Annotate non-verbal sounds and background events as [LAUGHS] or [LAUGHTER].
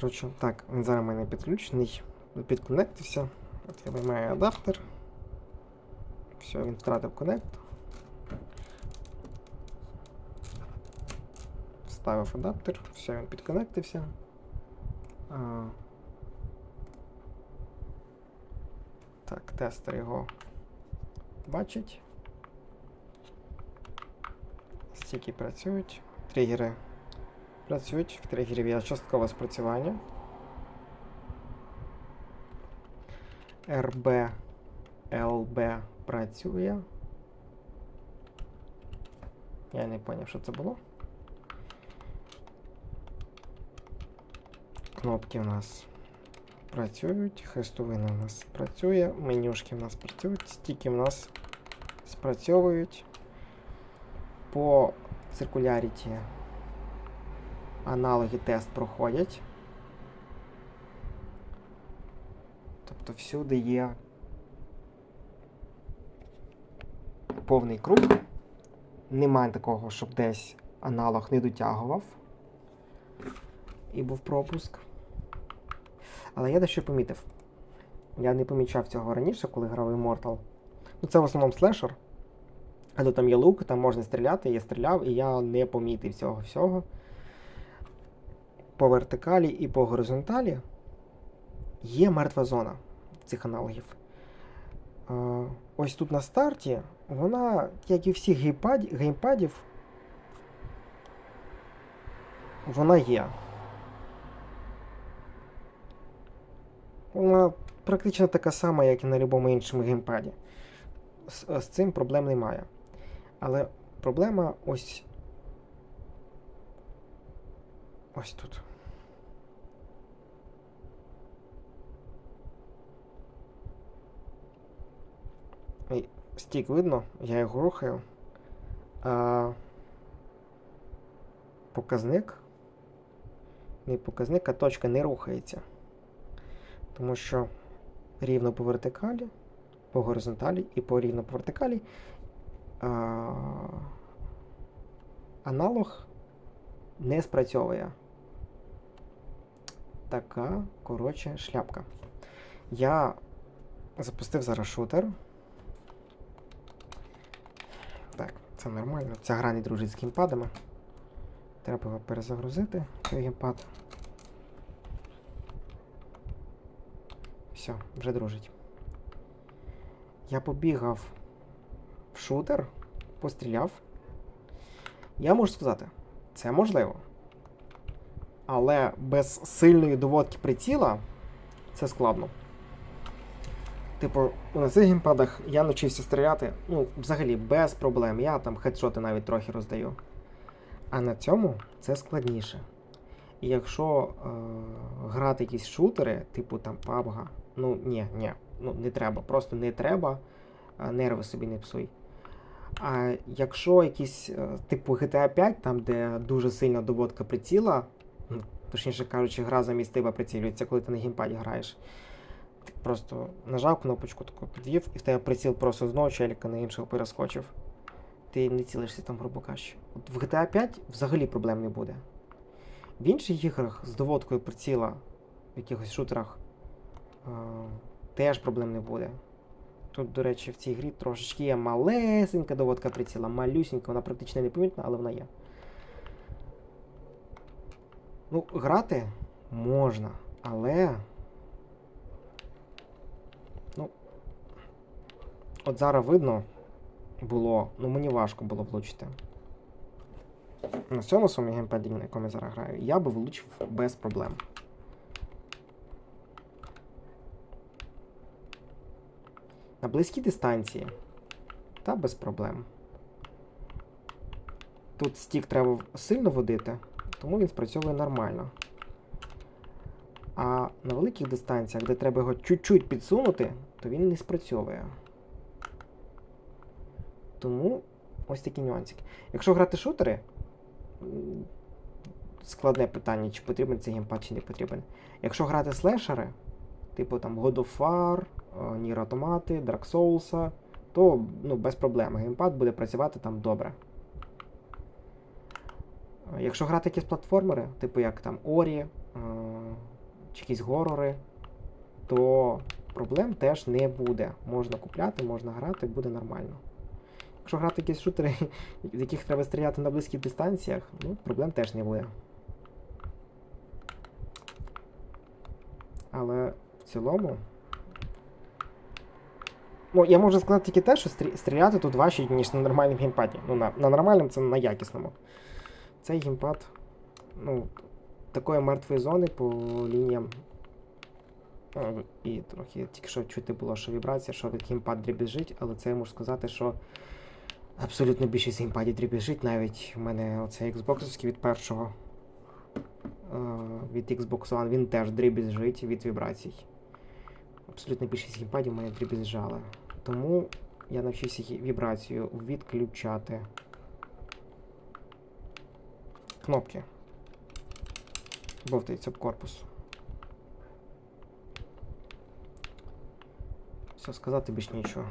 Коротше, так, він зараз у мене підключений. Підконектився. От я виймаю адаптер. Все, він втратив коннект. Вставив адаптер, все, він підконектився. Так, тестер його бачить. Стіки працюють. Тригери працюють. В тригерів є часткове спрацювання. RB LB працює. Я не зрозумів, що це було. Кнопки у нас працюють, хрестовина у нас працює, менюшки у нас працюють, стіки у нас спрацьовують. По циркуляріті аналоги тест проходять. Тобто всюди є повний круг. Немає такого, щоб десь аналог не дотягував. І був пропуск. Але я дещо помітив. Я не помічав цього раніше, коли грав Immortal. Ну, це в основному слешер. Але там є лук, там можна стріляти, я стріляв, і я не помітив цього всього. По вертикалі і по горизонталі є мертва зона цих аналогів. Ось тут на старті вона, як і всіх геймпадів, вона є. Вона практично така сама, як і на будь-якому іншому геймпаді. З, з цим проблем немає. Але проблема ось. Ось тут. Стік видно, я його рухаю. А показник. Не показник, а точка не рухається. Тому що рівно по вертикалі, по горизонталі і по рівно по вертикалі а, аналог не спрацьовує. Така, коротше, шляпка. Я запустив зараз шутер. Так, це нормально. Ця гра не дружить з геймпадами. Треба його перезагрузити, цей геймпад. Все, вже дружить. Я побігав в шутер, постріляв. Я можу сказати, це можливо. Але без сильної доводки приціла це складно. Типу, на цих геймпадах я навчився стріляти, ну, взагалі, без проблем. Я там хедшоти навіть трохи роздаю. А на цьому це складніше. І якщо е, грати якісь шутери, типу там PUBG, ну ні, ні, ну не треба, просто не треба, нерви собі не псуй. А якщо якісь, е, типу GTA 5, там, де дуже сильна доводка приціла, ну, точніше кажучи, гра замість тебе прицілюється, коли ти на геймпаді граєш. Просто нажав кнопочку, таку підвів, і в тебе приціл просто з одного челіка на іншого перескочив. Ти не цілишся там, грубо кажучи. От в GTA 5 взагалі проблем не буде. В інших іграх з доводкою приціла, в якихось шутерах, е, теж проблем не буде. Тут, до речі, в цій грі трошечки є малесенька доводка приціла, малюсенька, вона практично непомітна, але вона є. Ну, грати можна, але. Ну. От зараз видно було, ну мені важко було влучити. На цьому своєму геймпаді, на якому я зараз граю, я би влучив без проблем. На близькій дистанції. Та без проблем. Тут стік треба сильно водити, тому він спрацьовує нормально. А на великих дистанціях, де треба його чуть-чуть підсунути, то він не спрацьовує. Тому ось такі нюансики. Якщо грати шутери, складне питання, чи потрібен цей геймпад, чи не потрібен. Якщо грати слешери, типу там God of War, е, Nier Automata, Dark Souls, то ну, без проблем. Геймпад буде працювати там добре. Е, Якщо грати якісь платформери, типу як там Ori, е, чи якісь горори, то проблем теж не буде. Можна купляти, можна грати, буде нормально. Якщо грати якісь шутери, [LAUGHS] в яких треба стріляти на близьких дистанціях, ну, проблем теж не буде. Але в цілому. Ну, я можу сказати тільки те, що стріляти тут важче, ніж на нормальному геймпаді. Ну, на, на нормальному це на якісному. Цей геймпад, ну, такої мертвої зони по лініям. Ну, і трохи тільки що чути було, що вібрація, що геймпад дрібіжить, але це я можу сказати, що абсолютно більшість геймпадів дрібіжить. Навіть у мене оцей Xbox від першого. е, Від Xbox One він теж дрібіжить від вібрацій. Абсолютно більшість геймпадів у мене дрібіжала. Тому я навчився вібрацію відключати. Кнопки. Бовтається об корпус. Все, сказати більш нічого.